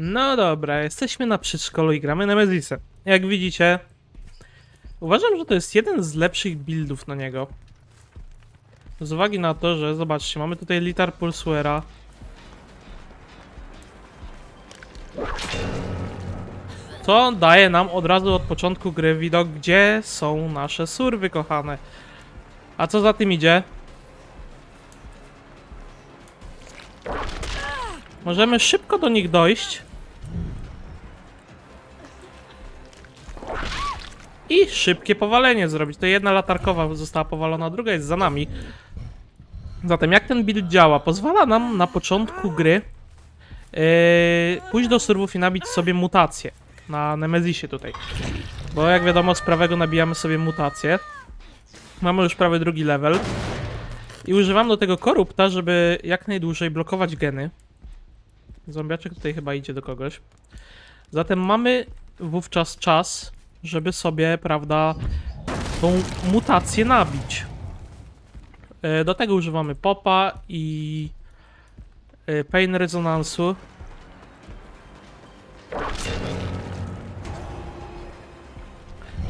No dobra, jesteśmy na przedszkolu i gramy Nemezisem. Jak widzicie, uważam, że to jest jeden z lepszych buildów na niego. Z uwagi na to, że zobaczcie, mamy tutaj Litar Pulsuera. Co daje nam od razu od początku gry widok, gdzie są nasze surwy kochane. A co za tym idzie? Możemy szybko do nich dojść. I szybkie powalenie zrobić. To jedna latarkowa została powalona, druga jest za nami. Zatem jak ten build działa? Pozwala nam na początku gry yy, pójść do surwów i nabić sobie mutacje. Na Nemezisie tutaj. Bo jak wiadomo z prawego nabijamy sobie mutacje. Mamy już prawie drugi level. I używam do tego korupta, żeby jak najdłużej blokować geny. Zombiaczek tutaj chyba idzie do kogoś. Zatem mamy wówczas czas, żeby sobie, prawda, tą mutację nabić. E, Do tego używamy popa i e, pain rezonansu.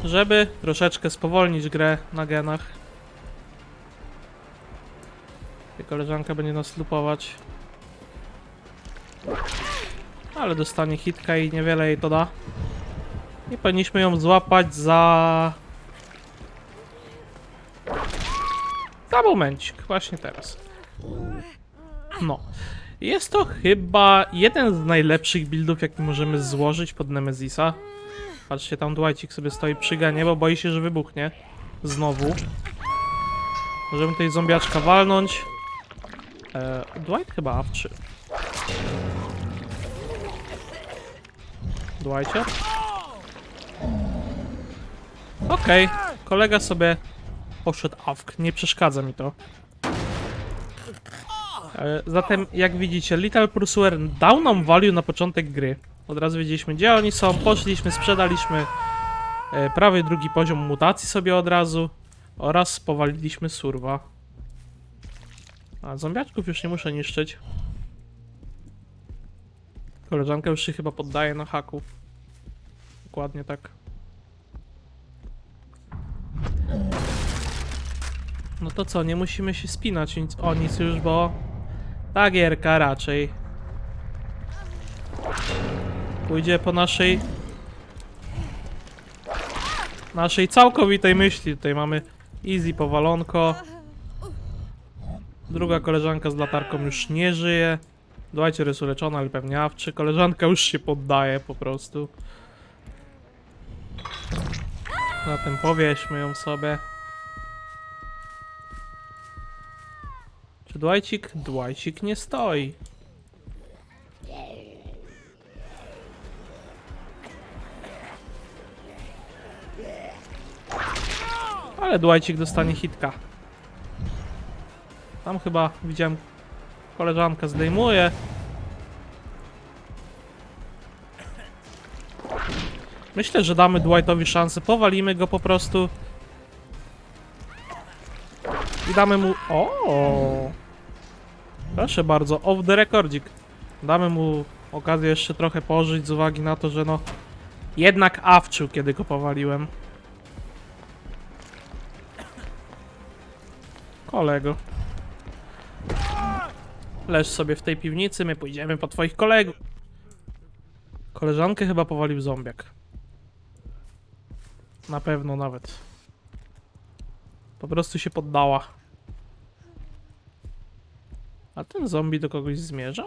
Żeby troszeczkę spowolnić grę na genach. Ta koleżanka będzie nas lupować. Ale dostanie hitka i niewiele jej to da. I powinniśmy ją złapać za... Za momencik, właśnie teraz. No. Jest to chyba jeden z najlepszych buildów, jaki możemy złożyć pod Nemezisa. Patrzcie, tam Dwightik sobie stoi przy ganie, bo boi się, że wybuchnie. Znowu. Możemy tutaj zombiaczka walnąć. E, Dwight chyba awczy. Dwightie? Okej, kolega sobie poszedł awk, nie przeszkadza mi to. E, Zatem, jak widzicie, Little Pursuer dał nam value na początek gry. Od razu wiedzieliśmy, gdzie oni są, poszliśmy, sprzedaliśmy e, prawie drugi poziom mutacji sobie od razu oraz powaliliśmy surwa. A zombiaczków już nie muszę niszczyć. Koleżanka już się chyba poddaje na haku. Dokładnie tak. No to co, nie musimy się spinać nic, o nic już, bo ta gierka raczej pójdzie po naszej naszej całkowitej myśli. Tutaj mamy easy powalonko. Druga koleżanka z latarką już nie żyje. Dwajcie jest uleczona, ale pewnie awczy. Koleżanka już się poddaje po prostu. Zatem powieśmy ją sobie. Czy Dwajcik? Dwajcik nie stoi. Ale Dwajcik dostanie hitka. Tam chyba widziałem koleżanka zdejmuje. Myślę, że damy Dwightowi szansę, powalimy go po prostu. I damy mu... O! Proszę bardzo, off the recordzik. Damy mu okazję jeszcze trochę pożyć z uwagi na to, że no... Jednak awczył, kiedy go powaliłem. Kolego. Leż sobie w tej piwnicy, my pójdziemy po twoich kolegów. Koleżankę chyba powalił zombiak. Na pewno nawet. Po prostu się poddała. A ten zombie do kogoś zmierza?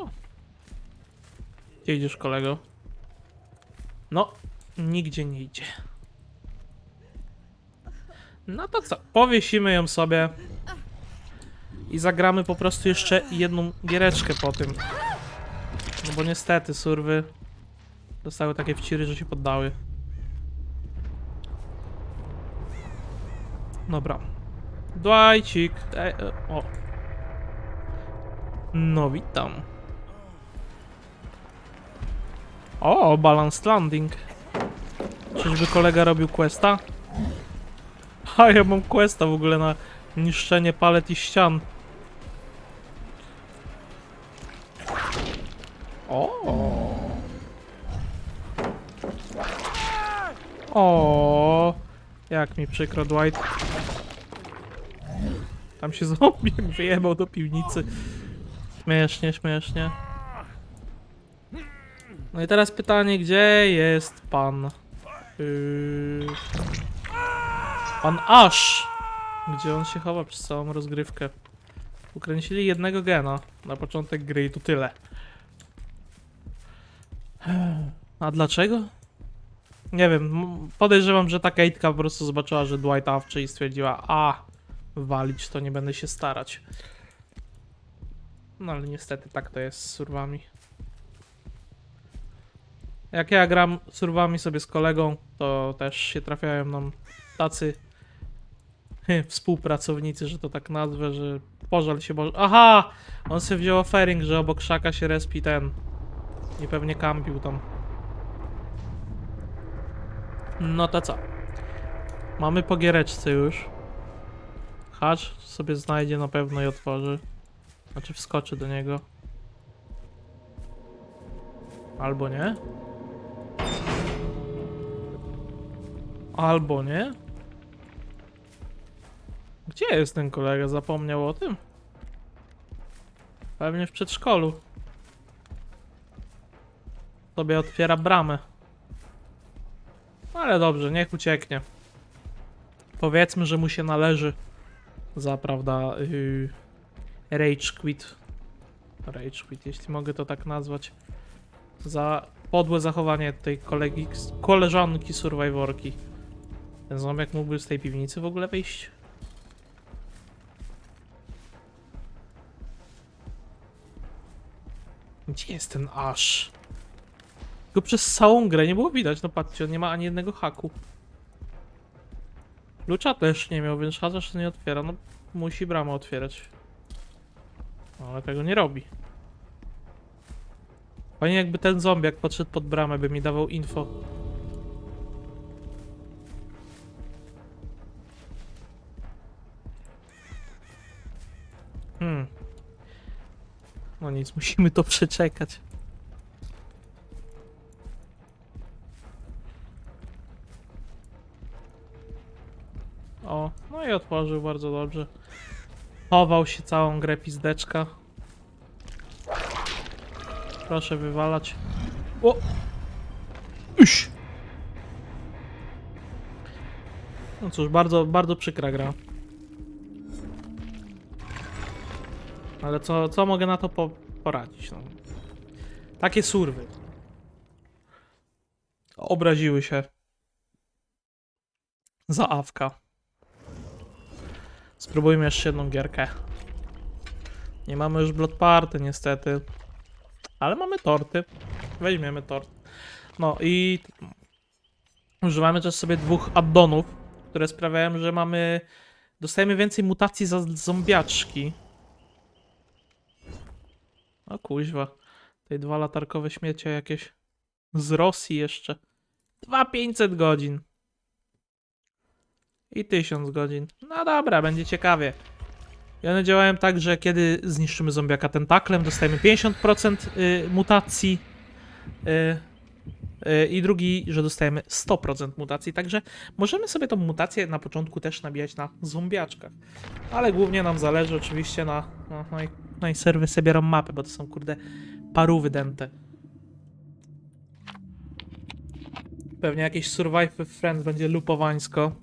Gdzie idziesz, kolego? No, nigdzie nie idzie. No to co? Powiesimy ją sobie. I zagramy po prostu jeszcze jedną giereczkę po tym. No bo niestety surwy dostały takie wciry, że się poddały. Dobra. Dwajcik. E, e, o. No witam. O, balance landing. Czyżby kolega robił questa? A ja mam questa w ogóle na niszczenie palet i ścian. O. O jak mi przykro, Dwight. Tam się zombie wyjebał do piwnicy. Śmiesznie, śmiesznie. No i teraz pytanie, gdzie jest pan? Yy... Pan Ash! Gdzie on się chowa przez całą rozgrywkę? Ukręcili jednego gena na początek gry i to tyle. A dlaczego? Nie wiem, podejrzewam, że ta Kate'ka po prostu zobaczyła, że Dwight awczy i stwierdziła, a walić to nie będę się starać. No ale niestety tak to jest z surwami. Jak ja gram surwami sobie z kolegą, to też się trafiają nam tacy współpracownicy, że to tak nazwę, że pożal się Boże. Aha! On sobie wziął offering, że obok szaka się respi ten. I pewnie kampił tam. No to co? Mamy po giereczce już. Hacz sobie znajdzie na pewno i otworzy. Znaczy wskoczy do niego. Albo nie. Albo nie. Gdzie jest ten kolega? Zapomniał o tym? Pewnie w przedszkolu. Sobie otwiera bramę. Ale dobrze, niech ucieknie. Powiedzmy, że mu się należy za, prawda, yy, rage quit. Rage quit, jeśli mogę to tak nazwać. Za podłe zachowanie tej kolegi, koleżanki survivorki. Ten zombiak mógłby z tej piwnicy w ogóle wyjść? Gdzie jest ten aż? Go przez całą grę nie było widać, no patrzcie, on nie ma ani jednego haku. Klucza też nie miał, więc chociaż nie otwiera, no musi bramę otwierać. No, ale tego nie robi. Fajnie jakby ten zombiak podszedł pod bramę, by mi dawał info. Hmm. No nic, musimy to przeczekać. O, no i otworzył bardzo dobrze. Chował się całą grę pizdeczka. Proszę wywalać. O! Iś! No cóż, bardzo, bardzo przykra gra. Ale co, co mogę na to po, poradzić? No. Takie surwy. Obraziły się. Za awka. Spróbujmy jeszcze jedną gierkę. Nie mamy już Blood Party niestety. Ale mamy torty. Weźmiemy tort. No i używamy też sobie dwóch addonów, które sprawiają, że mamy dostajemy więcej mutacji za zombiaczki. O kuźwa. Te dwa latarkowe śmiecie jakieś z Rosji jeszcze. 2500 godzin. I 1000 godzin. No dobra, będzie ciekawie. I one działają tak, że kiedy zniszczymy zombiaka tentaklem, dostajemy 50% y, mutacji. Y, y, I drugi, że dostajemy 100% mutacji. Także możemy sobie tą mutację na początku też nabijać na zombiaczkach. Ale głównie nam zależy oczywiście na. No, no, i, serwy sobie biorą mapy, bo to są kurde parówy dęte. Pewnie jakieś Survive Friends będzie lupowańsko.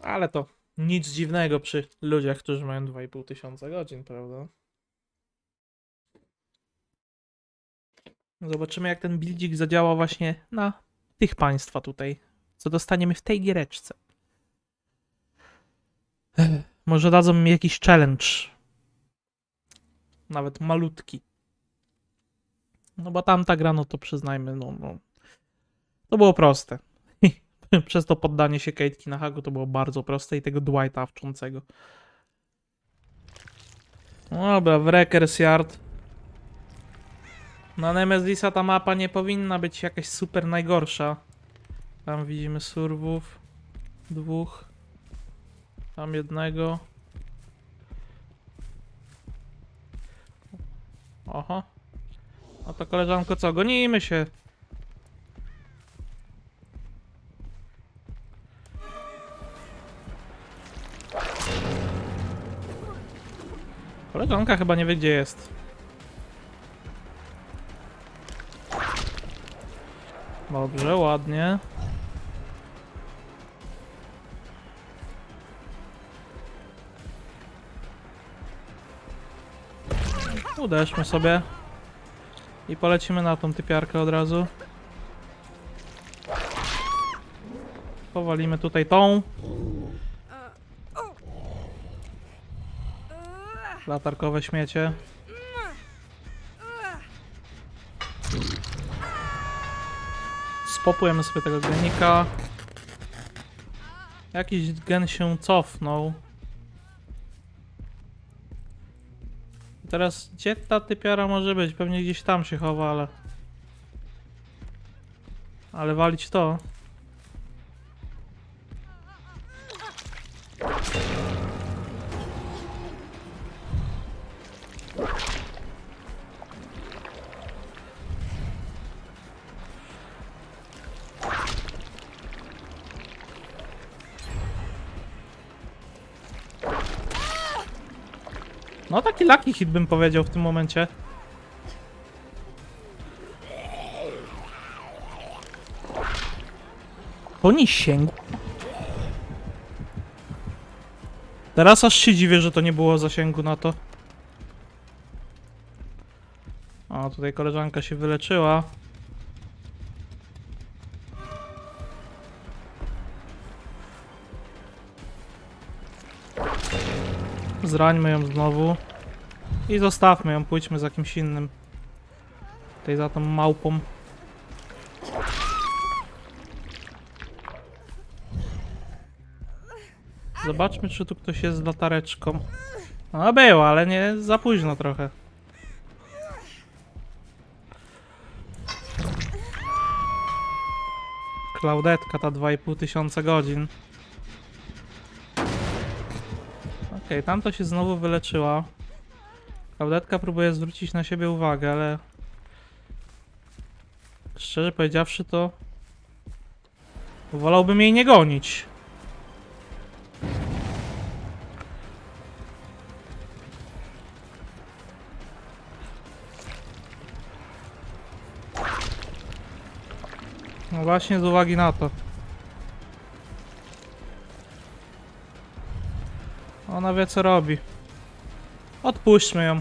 Ale to nic dziwnego przy ludziach, którzy mają 2,5 tysiąca godzin, prawda? Zobaczymy, jak ten buildzik zadziała właśnie na tych państwa tutaj, co dostaniemy w tej giereczce. Może dadzą mi jakiś challenge. Nawet malutki. No bo tamta gra, no to przyznajmy, no, no. To było proste. Przez to poddanie się Kate'ki na haku to było bardzo proste i tego Dwighta wczącego. Dobra, Wreckers Yard. Na Nemezisa ta mapa nie powinna być jakaś super najgorsza. Tam widzimy surwów. Dwóch. Tam jednego. Oho. No to koleżanko co, gonimy się. Koleżanka chyba nie wie gdzie jest. Dobrze, ładnie. Uderzmy sobie. I polecimy na tą typiarkę od razu. Powalimy tutaj tą. Latarkowe śmiecie. Spopujemy sobie tego genika. Jakiś gen się cofnął. Teraz gdzie ta typiara może być? Pewnie gdzieś tam się chowa, ale... Ale walić to. No taki lucky hit bym powiedział w tym momencie. To nie sięg. Teraz aż się dziwię, że to nie było zasięgu na to. O, tutaj koleżanka się wyleczyła. Zrańmy ją znowu. I zostawmy ją, pójdźmy za kimś innym. Tutaj za tą małpą. Zobaczmy, czy tu ktoś jest z latareczką. No było, ale nie za późno trochę. Klaudetka ta 2,5 tysiąca godzin. Okej, tamto się znowu wyleczyła. Klaudetka próbuje zwrócić na siebie uwagę, ale... Szczerze powiedziawszy to... Wolałbym jej nie gonić. No właśnie z uwagi na to. Ona wie co robi. Odpuśćmy ją.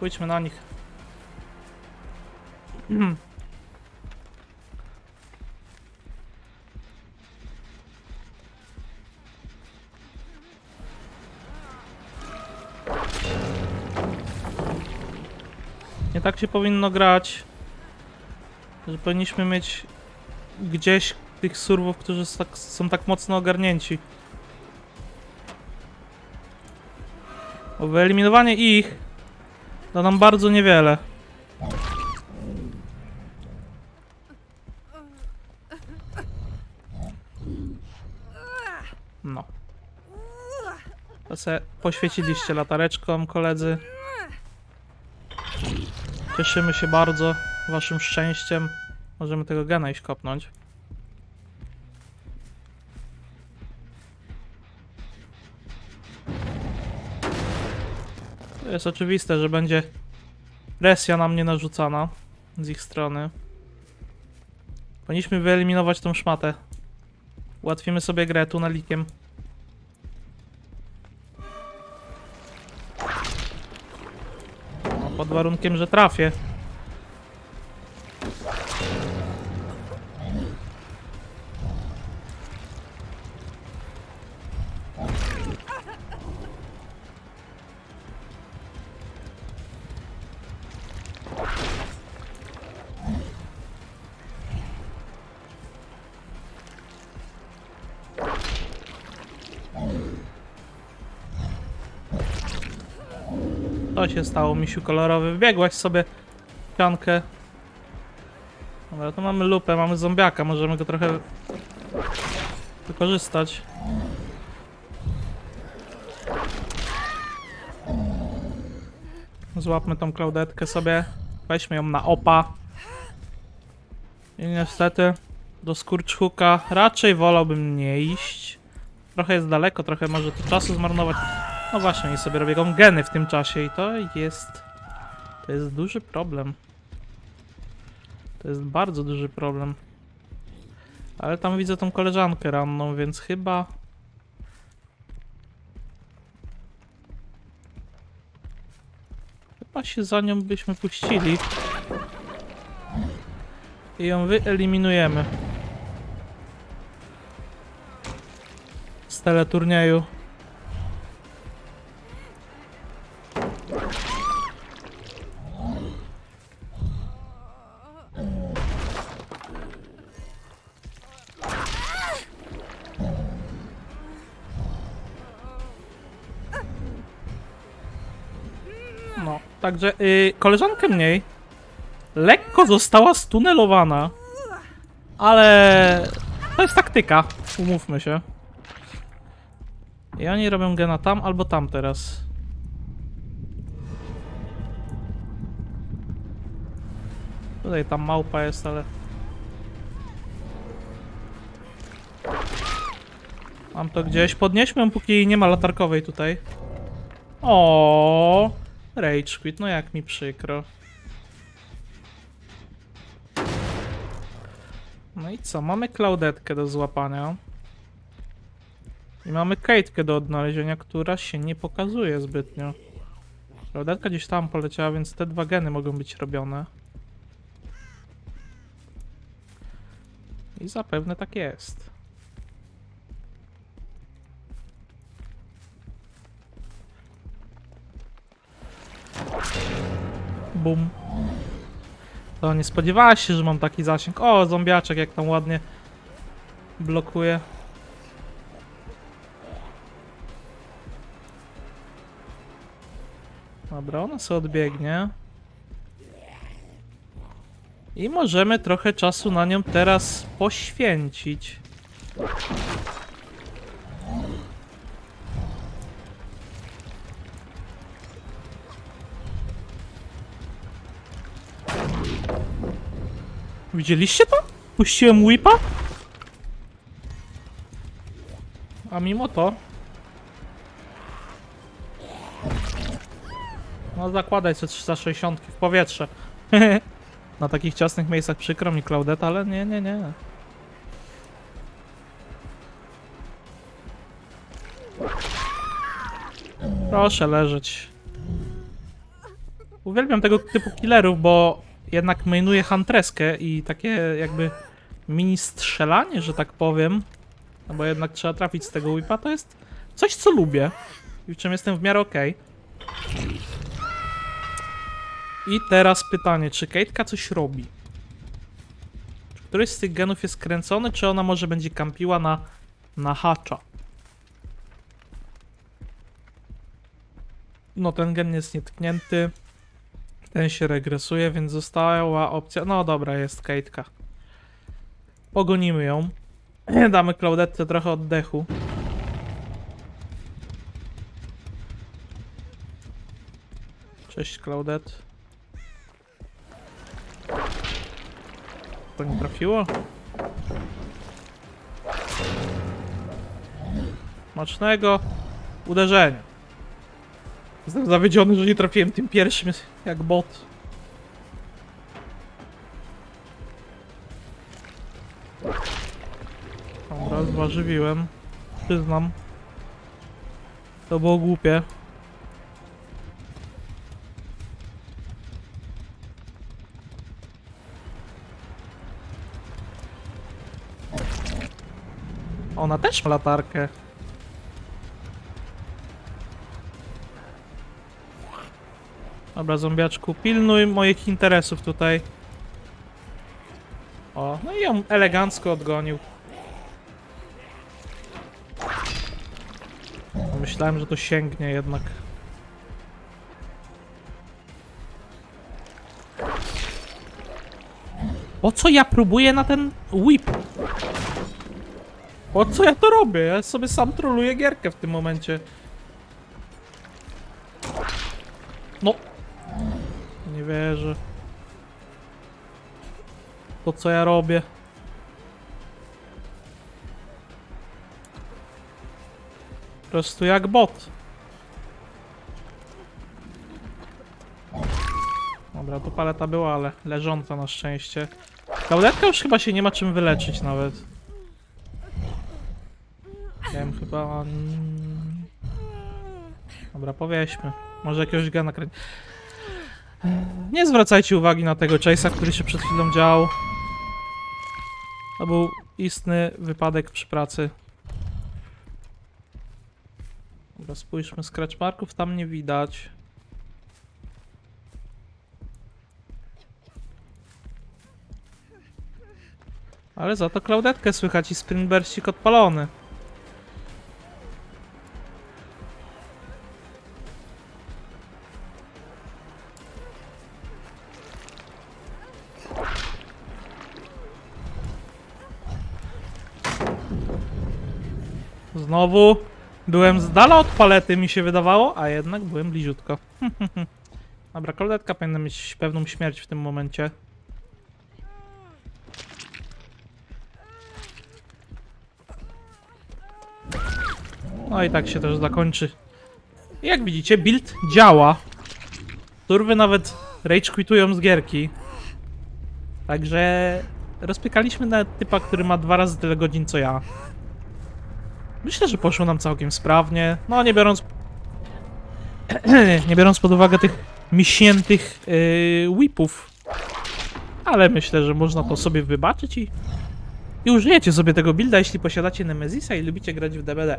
Pójdźmy na nich. Hmm. Nie tak się powinno grać. Że powinniśmy mieć gdzieś tych surwów, którzy tak, są tak mocno ogarnięci. Wyeliminowanie ich da nam bardzo niewiele. No. To se poświeciliście latareczką, koledzy. Cieszymy się bardzo waszym szczęściem. Możemy tego gena iść kopnąć. Jest oczywiste, że będzie presja na mnie narzucana z ich strony. Powinniśmy wyeliminować tą szmatę. Ułatwimy sobie grę tunelikiem. No, pod warunkiem, że trafię. To się stało, misiu kolorowy. Wbiegłaś sobie piankę. Dobra, tu mamy lupę, mamy zombiaka, możemy go trochę wykorzystać. Złapmy tą klaudetkę sobie, weźmy ją na opa. I niestety do skurczuka raczej wolałbym nie iść. Trochę jest daleko, trochę może tu czasu zmarnować. No właśnie, oni sobie robią geny w tym czasie i to jest... To jest duży problem. To jest bardzo duży problem. Ale tam widzę tą koleżankę ranną, więc chyba... Chyba się za nią byśmy puścili. I ją wyeliminujemy. Z teleturnieju. Także y, koleżankę mniej lekko została stunelowana, ale to jest taktyka, umówmy się. I oni robią gena tam albo tam teraz. Tutaj tam małpa jest, ale... Mam to gdzieś. Podnieśmy póki nie ma latarkowej tutaj. O, Rage quit, no jak mi przykro. No i co? Mamy Claudetkę do złapania. I mamy Kate'kę do odnalezienia, która się nie pokazuje zbytnio. Claudetka gdzieś tam poleciała, więc te dwa geny mogą być robione. I zapewne tak jest. Bum. To nie spodziewała się, że mam taki zasięg. O, zombiaczek jak tam ładnie blokuje. Dobra, ona sobie odbiegnie. I możemy trochę czasu na nią teraz poświęcić. Widzieliście to? Puściłem whipa? A mimo to... No zakładaj sobie 360 w powietrze. Na takich ciasnych miejscach przykro mi Claudeta, ale nie, nie, nie. Proszę leżeć. Uwielbiam tego typu killerów, bo jednak mainuje huntreskę i takie jakby mini strzelanie, że tak powiem. No bo jednak trzeba trafić z tego whipa, to jest coś, co lubię. I w czym jestem w miarę okej. I teraz pytanie, czy Kate'ka coś robi? Czy któryś z tych genów jest kręcony, czy ona może będzie kampiła na, na hacza? No ten gen jest nietknięty. Ten się regresuje, więc została opcja... No dobra, jest Kate'ka. Pogonimy ją. Damy Claudette trochę oddechu. Cześć Claudette. To nie trafiło? Smacznego uderzenia. Jestem zawiedziony, że nie trafiłem tym pierwszym jak bot. Dobra, zważywiłem. Przyznam. To było głupie. Ona też ma latarkę. Dobra, zombiaczku, pilnuj moich interesów tutaj. O, no i ją elegancko odgonił. Myślałem, że to sięgnie jednak. Po co ja próbuję na ten whip? Po co ja to robię? Ja sobie sam troluję gierkę w tym momencie. Nie wierzę. To co ja robię? Po prostu jak bot. Dobra, tu paleta była, ale leżąca na szczęście. Kaudetka już chyba się nie ma czym wyleczyć nawet. Wiem chyba... Mm. Dobra, powieśmy. Może jakiegoś gana kręcić. Nie zwracajcie uwagi na tego Chase'a, który się przed chwilą działał. To był istny wypadek przy pracy. Dobra, spójrzmy, scratch tam nie widać. Ale za to Klaudetkę słychać i Springbersik odpalony. Znowu byłem z dala od palety, mi się wydawało, a jednak byłem bliziutko. Dobra, Klaudetka powinna mieć pewną śmierć w tym momencie. No i tak się też zakończy. I Jak widzicie, build działa. Turwy nawet rage quitują z gierki. Także rozpykaliśmy na typa, który ma dwa razy tyle godzin co ja. Myślę, że poszło nam całkiem sprawnie. No, nie biorąc. nie biorąc pod uwagę tych miśniętych yy, whipów. Ale myślę, że można to sobie wybaczyć i. I użyjecie sobie tego builda, jeśli posiadacie Nemezisa i lubicie grać w DBD.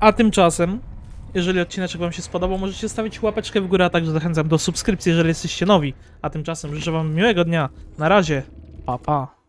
A tymczasem, jeżeli odcinek Wam się spodobał, możecie stawić łapeczkę w górę, a także zachęcam do subskrypcji, jeżeli jesteście nowi. A tymczasem życzę Wam miłego dnia. Na razie. Pa, pa.